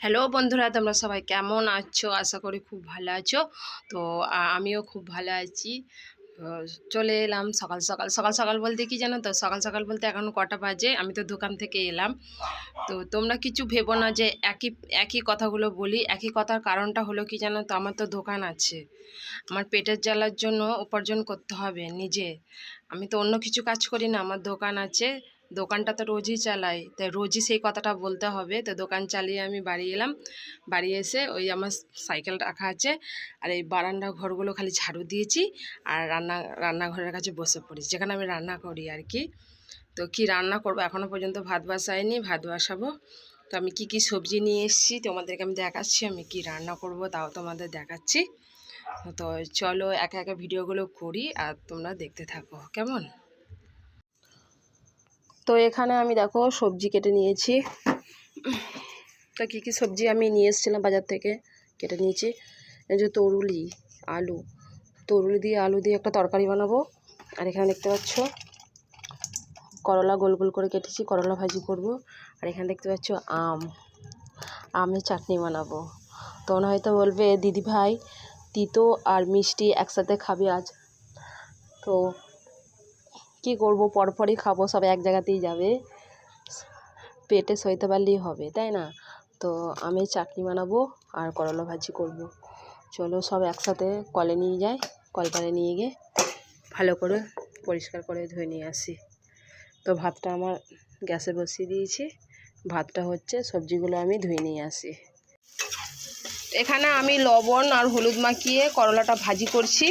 Hello বন্ধুরা, তোমরা সবাই কেমন আছো? আশা করি খুব ভালো আছো। তো আমিও খুব ভালো আছি। চলে এলাম সকাল সকাল। সকাল সকাল বলতে কি জানো তো? সকাল সকাল বলতে এখন কটা বাজে, আমি তো দোকান থেকে এলাম। তো, তোমরা কিছু ভেবো না যে একই একই কথাগুলো বলি। একই কথার কারণটা হলো কি জানো তো? আমার তো দোকান আছে। আমার পেটের জ্বালার জন্য উপার্জন করতে হবে নিজে। আমি তো অন্য কিছু কাজ করি না, আমার দোকান আছে। দোকানটা তো রোজই চালাই। তাই রোজই সেই কথাটা বলতে হবে। তো দোকান চালিয়ে আমি বাড়ি এলাম। বাড়ি এসে ওই আমার সাইকেল রাখা আছে। আর এই বারান্দা ঘরগুলো খালি ঝাড়ু দিয়েছি। আর রান্না, রান্নাঘরের কাছে বসে পড়েছি যেখানে আমি রান্না করি আর কি। তো কি রান্না করব? এখনও পর্যন্ত ভাত বাসায়নি ভাত বাসাবো। তো আমি কি কি সবজি নিয়ে এসেছি তোমাদেরকে আমি দেখাচ্ছি। আমি কি রান্না করব তাও তোমাদের দেখাচ্ছি। তো চলো একা একা ভিডিওগুলো করি আর তোমরা দেখতে থাকো। কেমন? তো এখানে আমি দেখো সবজি কেটে নিয়েছি। তো কী কী সবজি আমি নিয়ে এসেছিলাম বাজার থেকে কেটে নিয়েছি। এই যে তরুলি, আলু। তরুলি দিয়ে আলু দিয়ে একটা তরকারি বানাবো। আর এখানে দেখতে পাচ্ছ, করলা গোল গোল করে কেটেছি, করলা ভাজি করব। আর এখানে দেখতে পাচ্ছ আম। আমের চাটনি বানাবো। তোমরা হয়তো বলবে দিদি ভাই তিতো আর মিষ্টি একসাথে খাবে আজ। তো কি করব? পরপরই খাব, সব এক জায়গাতেই যাবে। পেটে সইতে পারলেই হবে, তাই না? তো আমি চাটনি বানাবো আর করলা ভাজি করব। চলো সব একসাথে কলে নিয়ে যাই কলপারে নিয়ে গিয়ে ভালো করে পরিষ্কার করে ধুয়ে নিয়ে আসি। তো ভাতটা আমার গ্যাসে বসিয়ে দিয়েছি। ভাতটা হচ্ছে সবজিগুলো আমি ধুয়ে নিয়ে আসি। এখানে আমি লবণ আর হলুদ মাখিয়ে করলাটা ভাজি করছি।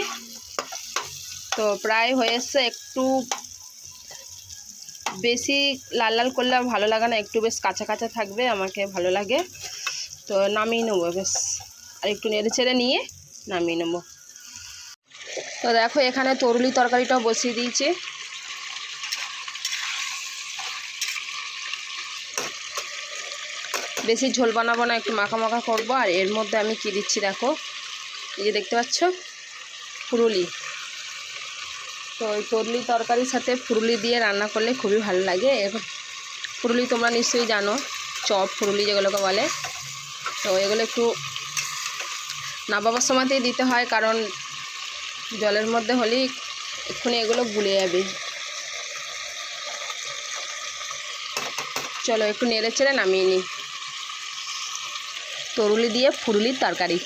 তো প্রায় হয়ে এসছে একটু বেশি লাল লাল করলে ভালো লাগে না, একটু বেশ কাঁচা কাঁচা থাকবে, আমাকে ভালো লাগে। তো নামিয়ে নেব, বেশ। আর একটু নেড়ে ছেড়ে নিয়ে নামিয়ে নেব। তো দেখো, এখানে তরুলি তরকারিটাও বসিয়ে দিয়েছি। বেশি ঝোল বানাবো না, একটু মাখা মাখা করব। আর এর মধ্যে আমি কি দিচ্ছি দেখো, এই যে দেখতে পাচ্ছ? ফুরুলি। তো ওই তরলি তরকারির সাথে ফুরুলি দিয়ে রান্না করলে খুবই ভালো লাগে। ফুরুলি তোমরা নিশ্চয়ই জানো, চপ, ফুরুলি যেগুলোকে বলে। তো এগুলো একটু নাবাবার সময়তেই দিতে হয়, কারণ জলের মধ্যে হলেই এক্ষুনি এগুলো গুলে যাবে। চলো একটু নেড়ে চেড়ে নামিয়ে নিই। তরুলি দিয়ে ফুরুলির তরকারি।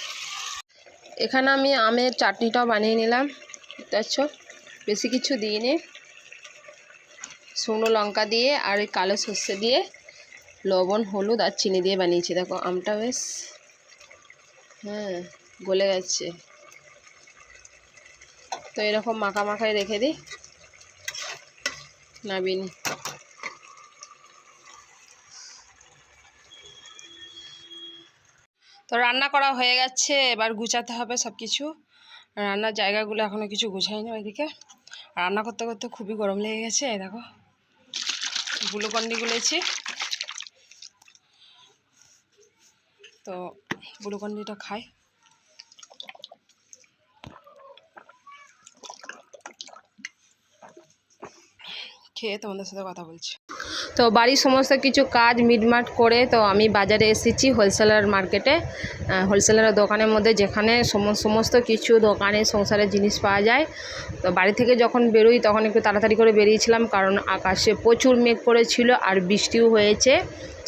এখানে আমি আমের চাটনিটাও বানিয়ে নিলাম দেখতে পাচ্ছ বেশি কিছু দিইনি। শুকনো লঙ্কা দিয়ে আর ওই কালো সর্ষে দিয়ে, লবণ, হলুদ আর চিনি দিয়ে বানিয়েছি। দেখো, আমটা বেশ হ্যাঁ গলে গেছে। তো এরকম মাখা মাখায় রেখে দিই। নাবিনি। তো রান্না করা হয়ে গেছে, এবার গুছাতে হবে সব কিছু রান্নার জায়গাগুলো এখনও কিছু গুছাইনি ওইদিকে। রান্না করতে করতে খুবই গরম লেগে গেছে দেখো। গুলোকন্ডি গুলেছি। তো গুলোকন্ডিটা খাই। খেয়ে তোমাদের সাথে কথা বলছি। তো বাড়ির সমস্ত কিছু কাজ মিটমাট করে তো আমি বাজারে এসেছি হোলসেলার মার্কেটে। হোলসেলার দোকানের মধ্যে যেখানে সম- সমস্ত কিছু দোকানে সংসারের জিনিস পাওয়া যায়। তো বাড়ি থেকে যখন বেরোই তখন একটু তাড়াতাড়ি করে বেরিয়েছিলাম কারণ আকাশে প্রচুর মেঘ পড়েছিল আর বৃষ্টিও হয়েছে।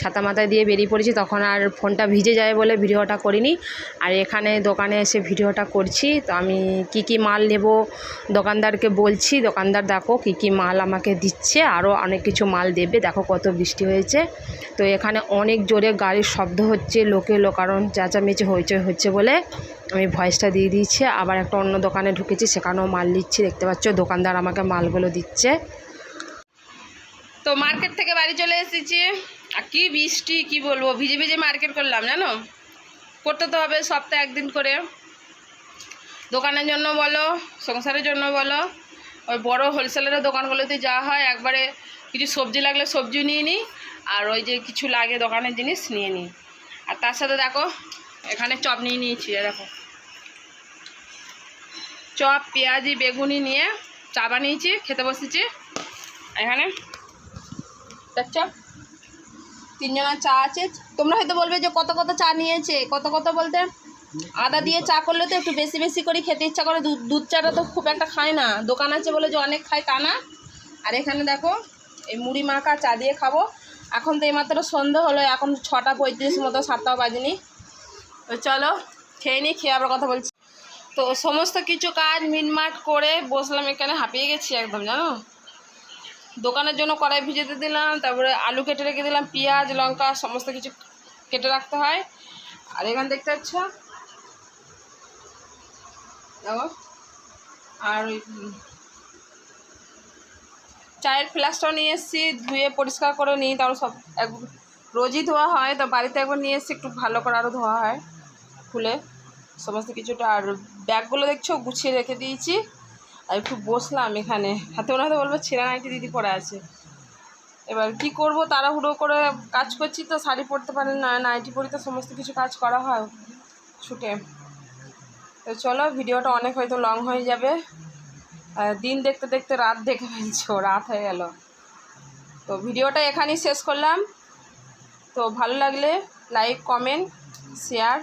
ছাতা মাথায় দিয়ে বেরিয়ে পড়েছি, তখন আর ফোনটা ভিজে যায় বলে ভিডিওটা করিনি। আর এখানে দোকানে এসে ভিডিওটা করছি, তো আমি কি কি মাল নেব দোকানদারকে বলছি, দোকানদার দেখো কি কি মাল আমাকে দিচ্ছে আরও অনেক কিছু মাল দেবে, দেখো কত বৃষ্টি হয়েছে। তো এখানে অনেক জোরে গাড়ির শব্দ হচ্ছে, লোকে লোকারণ চেঁচামেচি হইচই হচ্ছে বলে আমি ভয়েসটা দিয়ে দিয়েছি। আবার একটা অন্য দোকানে ঢুকেছি, সেখানেও মাল নিচ্ছি, দেখতে পাচ্ছ দোকানদার আমাকে মালগুলো দিচ্ছে। তো মার্কেট থেকে বাড়ি চলে এসেছি। আর কি বৃষ্টি, কি বলব? ভিজে ভিজে মার্কেট করলাম, জানো? করতে তো হবে সপ্তাহে একদিন করে। দোকানের জন্য বলো, সংসারের জন্য বলো, ওই বড় হোলসেলারের দোকানগুলোতে যাওয়া হয়, একবারে কিছু সবজি লাগলে সবজি নিয়ে নিই আর ওই যে কিছু লাগে দোকানের জিনিস নিয়ে নিই আর তার সাথে দেখো, এখানে চপ নিয়ে নিয়েছি দেখো। চপ, পেঁয়াজি, বেগুনি নিয়ে চা বানিয়েছি, খেতে বসেছি। এখানে, দেখছ? তিনজনের চা আছে। তোমরা হয়তো বলবে যে কত কত চা নিয়েছে? কত কত বলতে আদা দিয়ে চা করলে তো একটু বেশি বেশি করে খেতে ইচ্ছা করে। দুধ দুধ চাটা তো খুব একটা খায় না। দোকান আছে বলে যে অনেক খায় তা না। আর এখানে দেখো, এই মুড়ি মাখা চা দিয়ে খাব। এখন তো এইমাত্র সন্ধে হলো, এখন ছটা পঁয়ত্রিশ মতো, সাতটাও বাজেনি। তো চলো, খেয়ে নিই খেয়ে আবার কথা বলছি। তো সমস্ত কিছু কাজ মিটমাট করে বসলাম এখানে, হাঁপিয়ে গেছি একদম, জানো? দোকানের জন্য কড়াই ভিজেতে দিলাম, তারপরে আলু কেটে রেখে দিলাম, পেঁয়াজ, লঙ্কা, সমস্ত কিছু কেটে রাখতে হয়। আর এখানে দেখতে পাচ্ছ? আর চায়ের ফ্লাস্কটাও নিয়ে এসেছি, ধুয়ে পরিষ্কার করে নিই, তারপর সব এক রোজই ধোয়া হয়, তো বাড়িতে একবার নিয়ে এসেছি, একটু ভালো করে আরও ধোয়া হয়, খুলে, সমস্ত কিছুটা। আর ব্যাগগুলো দেখছ, গুছিয়ে রেখে দিয়েছি। আর একটু বসলাম এখানে। হাতে মনে হয়তো বলব ছেঁড়া নাইটি দিদি পরে আছে। এবার কি করব, তাড়াহুড়ো করে কাজ করছি তো, শাড়ি পরতে পারি না, নাইটি পরি তো সমস্ত কিছু কাজ করা হয় ছুটে। তো চলো, ভিডিওটা অনেক হয়তো লং হয়ে যাবে। দিন দেখতে দেখতে রাত দেখে ফেলছো, রাত হয়ে গেল। তো ভিডিওটা এখানেই শেষ করলাম। তো ভালো লাগলে লাইক, কমেন্ট, শেয়ার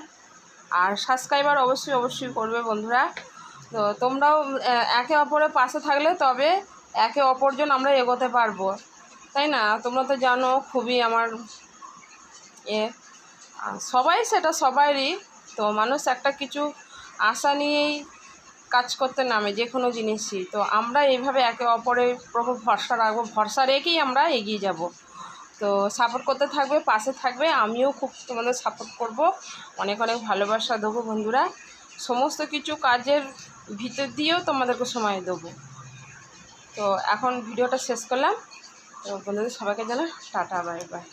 আর সাবস্ক্রাইবার অবশ্যই অবশ্যই করবে বন্ধুরা। তো তোমরাও একে অপরের পাশে থাকলে তবে একে অপরজন আমরা এগোতে পারব। তাই না? তোমরা তো জানো, খুবই আমার এ সবাই সেটা সবারই তো মানুষ একটা কিছু আশা নিয়েই কাজ করতে নামে যে কোনো জিনিসই। তো আমরা এইভাবে একে অপরের প্রভু ভরসা রাখব, ভরসা রেখেই আমরা এগিয়ে যাব। তো সাপোর্ট করতে থাকবে, পাশে থাকবে, আমিও খুব তোমাদের সাপোর্ট করব। অনেক অনেক ভালোবাসা দেবো বন্ধুরা। সমস্ত কিছু কাজের ভিতর দিয়েও তোমাদেরকে সময় দেবো। তো এখন ভিডিওটা শেষ করলাম। তো বন্ধুদের সবাইকে জানা টাটা, বাই বাই।